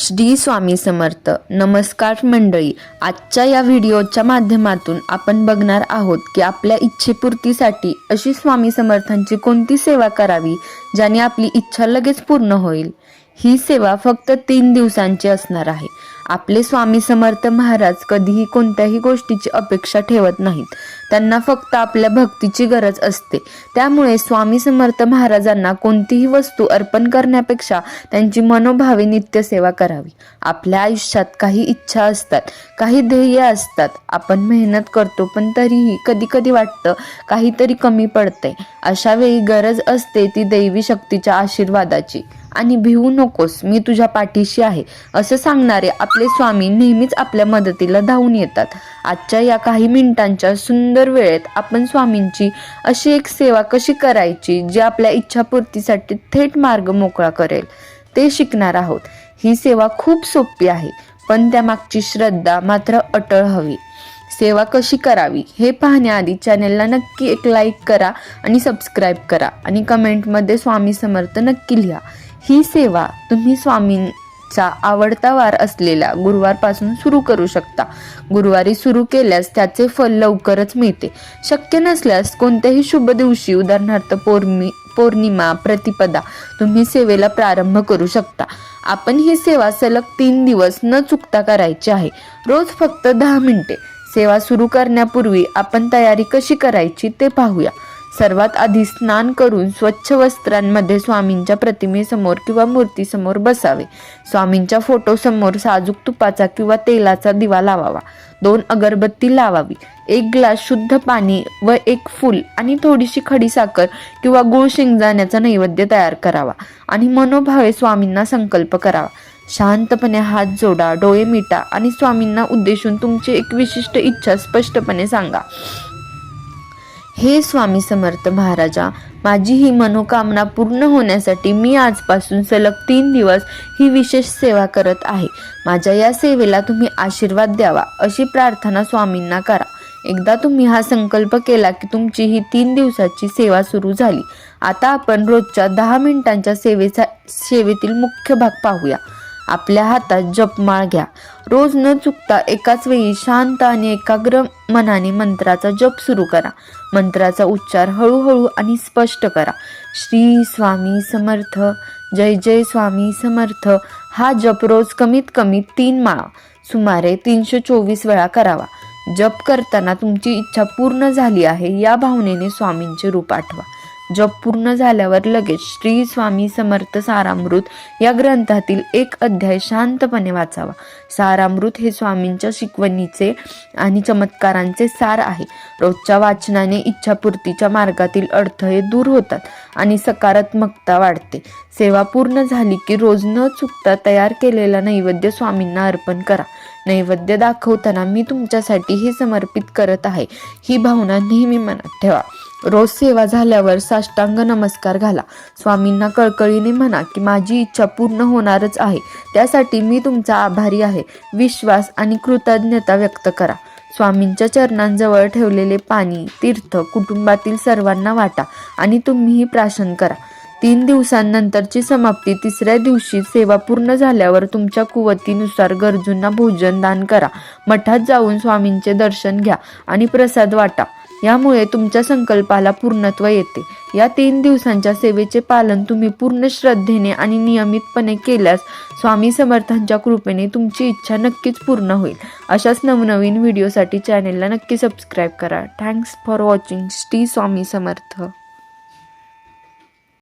श्री स्वामी समर्थ. नमस्कार मंडळी आजच्या या व्हिडिओच्या माध्यमातून आपण बघणार आहोत की आपल्या इच्छेपूर्तीसाठी अशी स्वामी समर्थांची कोणती सेवा करावी ज्याने आपली इच्छा लगेच पूर्ण होईल. ही सेवा फक्त तीन दिवसांची असणार आहे. आपले स्वामी समर्थ महाराज कधीही कोणत्याही गोष्टीची अपेक्षा ठेवत नाहीत. त्यांना फक्त आपल्या भक्तीची गरज असते. त्यामुळे स्वामी समर्थ महाराजांना कोणतीही वस्तू अर्पण करण्यापेक्षा त्यांची मनोभावे नित्यसेवा करावी. आपल्या आयुष्यात काही इच्छा असतात काही ध्येय असतात. आपण मेहनत करतो पण तरीही कधी कधी वाटतं काहीतरी कमी पडतंय. अशा वेळी गरज असते ती दैवी शक्तीच्या आशीर्वादाची. आणि भिवू नकोस मी तुझ्या पाठीशी आहे. असं सांगणारे आपले स्वामी नेहमीच आपल्या मदतीला धावून येतात. आजच्या या काही मिनिटांच्या सुंदर वेळेत आपण स्वामींची अशी एक सेवा कशी करायची जी आपल्या इच्छापूर्तीसाठी थेट मार्ग मोकळा करेल ते शिकणार आहोत. ही सेवा खूप सोपी आहे पण त्यामागची श्रद्धा मात्र अटळ हवी. सेवा कशी करावी हे पाहण्याआधी चॅनेलला नक्की एक लाईक करा आणि सबस्क्राईब करा आणि कमेंटमध्ये स्वामी समर्थ नक्की लिहा. ही सेवा तुम्ही स्वामींचा आवडता वार असलेल्या गुरुवारपासून सुरू करू शकता. गुरुवारी सुरू केल्यास त्याचे फल लवकरच मिळते. शक्य नसल्यास कोणत्याही शुभ दिवशी उदाहरणार्थ पौर्णि पौर्णिमा प्रतिपदा तुम्ही सेवेला प्रारंभ करू शकता. आपण ही सेवा सलग तीन दिवस न चुकता करायची आहे. रोज फक्त दहा मिनिटे. सेवा सुरू करण्यापूर्वी आपण तयारी कशी करायची ते पाहूया. सर्वात आधी स्नान करून स्वच्छ वस्त्रांमध्ये स्वामींच्या प्रतिमेसमोर किंवा मूर्तीसमोर बसावे. स्वामींच्या फोटोसमोर साजूक तुपाचा किंवा तेलाचा दिवा लावावा. दोन अगरबत्ती लावावी. एक ग्लास शुद्ध पाणी व एक फूल आणि थोडीशी खडी साखर किंवा गुळ शेंगदाण्याचा नैवेद्य तयार करावा आणि मनोभावे स्वामींना संकल्प करावा. शांतपणे हात जोडा डोळे मिटा आणि स्वामींना उद्देशून तुमची एक विशिष्ट इच्छा स्पष्टपणे सांगा. हे स्वामी समर्थ महाराजा माझी ही मनोकामना पूर्ण होण्यासाठी मी आजपासून सलग तीन दिवस ही विशेष सेवा करत आहे. माझ्या या सेवेला तुम्ही आशीर्वाद द्यावा अशी प्रार्थना स्वामींना करा. एकदा तुम्ही हा संकल्प केला की तुमची ही तीन दिवसाची सेवा सुरू झाली. आता आपण रोजच्या दहा मिनिटांच्या सेवेचा सेवेतील मुख्य भाग पाहूया. आपल्या हातात जपमाळ घ्या. रोज न चुकता एकाच वेळी शांत आणि एकाग्र मनाने मंत्राचा जप सुरू करा. मंत्राचा उच्चार हळूहळू आणि स्पष्ट करा. श्री स्वामी समर्थ जय जय स्वामी समर्थ. हा जप रोज कमीत कमी तीन माळा सुमारे तीनशे चोवीस वेळा करावा. जप करताना तुमची इच्छा पूर्ण झाली आहे या भावनेने स्वामींचे रूप आठवा. जप पूर्ण झाल्यावर लगेच श्री स्वामी समर्थ सारामृत या ग्रंथातील एक अध्याय शांतपणे वाचावा. सारामृत हे स्वामींच्या शिकवणीचे आणि चमत्कारांचे सार आहे. रोजच्या वाचनाने इच्छापूर्तीच्या मार्गातील अडथळे दूर होतात आणि सकारात्मकता वाढते. सेवा पूर्ण झाली की रोज न चुकता तयार केलेला नैवेद्य स्वामींना अर्पण करा. नैवेद्य दाखवताना मी तुमच्यासाठी हे समर्पित करत आहे. ही भावना नेहमी मनात ठेवा. रोज सेवा झाल्यावर साष्टांग नमस्कार घाला. स्वामींना कळकळीने म्हणा की माझी इच्छा पूर्ण होणारच आहे. त्यासाठी मी तुमचा आभारी आहे. विश्वास आणि कृतज्ञता व्यक्त करा. स्वामींच्या चरणांजवळ ठेवलेले पाणी तीर्थ कुटुंबातील सर्वांना वाटा आणि तुम्हीही प्राशन करा. तीन दिवसांनंतरची समाप्ती तिसऱ्या दिवशी सेवा पूर्ण झाल्यावर तुमच्या कुवतीनुसार गरजूंना भोजन दान करा. मठात जाऊन स्वामींचे दर्शन घ्या आणि प्रसाद वाटा. यामुळे तुमच्या संकल्पाला पूर्णत्व येते. या तीन दिवसांच्या सेवेचे पालन तुम्ही पूर्ण श्रद्धेने आणि नियमितपणे केल्यास स्वामी समर्थांच्या कृपेने तुमची इच्छा नक्कीच पूर्ण होईल. अशाच नवनवीन व्हिडिओसाठी चॅनेलला नक्की सबस्क्राईब करा. Thanks for watching Shri Swami Samarth.